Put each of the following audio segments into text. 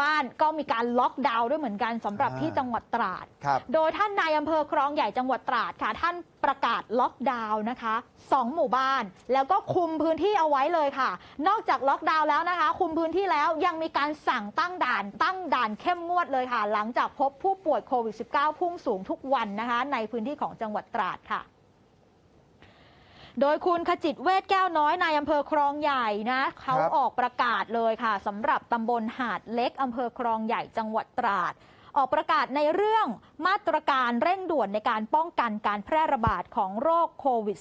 บ้านก็มีการล็อกดาวน์ด้วยเหมือนกันสำหรับอ่าที่จังหวัดตราด ครับโดยท่านนายอำเภอคลองใหญ่จังหวัดตราดค่ะ ท่านประกาศล็อกดาวน์นะคะสองหมู่บ้าน แล้วก็คุมพื้นที่เอาไว้เลยค่ะ นอกจากล็อกดาวน์แล้วนะคะ คุมพื้นที่แล้วยังมีการสั่งตั้งด่านตั้งด่านเข้มงวดเลยค่ะ หลังจากพบผู้ป่วยโควิด -19 พุ่งสูงทุกวันนะคะ ในพื้นที่ของจังหวัดตราดค่ะ โดยคุณขจิตเวทแก้วน้อยนายอำเภอคลองใหญ่นะเขาครับออกประกาศเลยค่ะสำหรับตำบลหาดเล็กอำเภอคลองใหญ่จังหวัดตราด ออกประกาศในเรื่องมาตรการเร่งด่วนในการป้องกันการแพร่ระบาดของโรคโควิด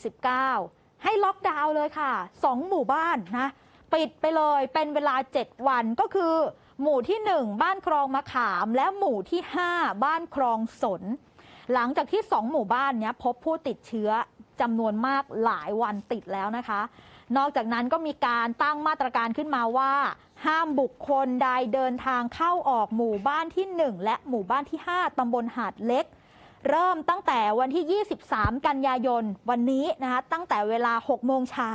-19 ให้ล็อกดาวน์เลยค่ะ 2 หมู่บ้านนะปิดไปเลยเป็นเวลา 7 วันก็คือ หมู่ที่ 1 บ้านคลองมะขาม และหมู่ที่ 5 บ้านคลองสน หลังจากที่ 2 หมู่บ้านเนี้ยพบผู้ติดเชื้อ จำนวนมากหลายวันติดแล้วนะคะ นอกจากนั้นก็มีการตั้งมาตรการขึ้นมาว่า ห้ามบุคคลใดเดินทางเข้าออกหมู่บ้านที่ 1 และหมู่บ้านที่ 5ตำบลหาดเล็ก เริ่มตั้งแต่วันที่ 23 กันยายนวันนี้นะคะตั้งแต่เวลา 6 โมงเช้า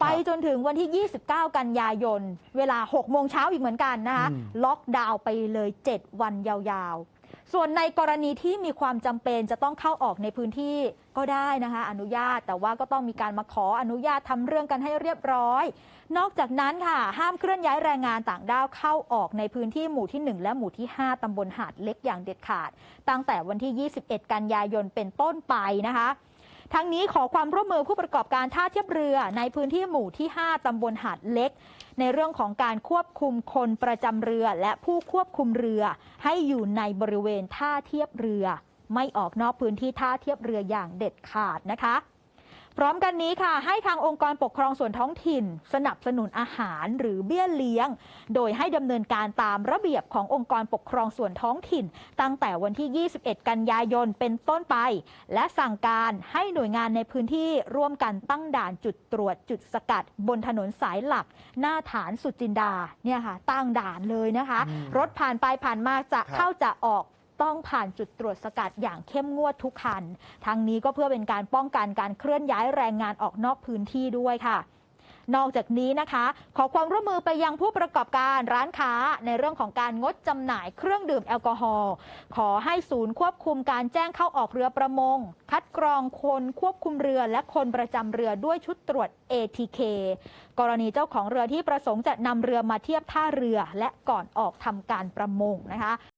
ไปจนถึงวันที่ 29 กันยายน เวลา 6 โมงเช้าอีกเหมือนกันนะคะอืมล็อกดาวน์ไปเลย 7 วันยาวๆ ส่วนในกรณีที่มีความจำเป็นจะต้องเข้าออกในพื้นที่ก็ได้นะคะ อนุญาตแต่ว่าก็ต้องมีการมาขออนุญาตทำเรื่องกันให้เรียบร้อย นอกจากนั้นค่ะ ห้ามเคลื่อนย้ายแรงงานต่างด้าวเข้าออกในพื้นที่หมู่ที่ 1 และหมู่ที่ 5ตำบลหาดเล็กอย่างเด็ดขาด ตั้งแต่วันที่ 21 กันยายนเป็นต้นไปนะคะ ทั้งนี้ขอความร่วมมือผู้ประกอบการท่าเทียบเรือในพื้นที่หมู่ที่ 5 ตำบลหาดเล็ก ในเรื่องของการควบคุมคนประจำเรือและผู้ควบคุมเรือ ให้อยู่ในบริเวณท่าเทียบเรือ ไม่ออกนอกพื้นที่ท่าเทียบเรืออย่างเด็ดขาดนะคะ พร้อมกันนี้ค่ะ ให้ทางองค์กรปกครองส่วนท้องถิ่น สนับสนุนอาหารหรือเบี้ยเลี้ยง โดยให้ดำเนินการตามระเบียบขององค์กรปกครองส่วนท้องถิ่น ตั้งแต่วันที่ 21 กันยายนเป็นต้นไป และสั่งการให้หน่วยงานในพื้นที่ร่วมกันตั้งด่านจุดตรวจจุดสกัด บนถนนสายหลัก หน้าฐานสุจินดาเนี่ยค่ะตั้งด่านเลยนะคะอืมรถผ่านไปผ่านมาจะครับเข้าจะออก ต้องผ่านจุดตรวจสกัดอย่างเข้มงวดทุกคัน ทั้งนี้ก็เพื่อเป็นการป้องกันการเคลื่อนย้ายแรงงานออกนอกพื้นที่ด้วยค่ะนอกจากนี้นะคะ ขอความร่วมมือไปยังผู้ประกอบการร้านค้าในเรื่องของการงดจำหน่ายเครื่องดื่มแอลกอฮอล์ขอให้ศูนย์ควบคุมการแจ้งเข้าออกเรือประมง คัดกรองคนควบคุมเรือและคนประจำเรือด้วยชุดตรวจ ATK กรณีเจ้าของเรือที่ประสงค์จะนำเรือมาเทียบท่าเรือและก่อนออกทำการประมงนะคะ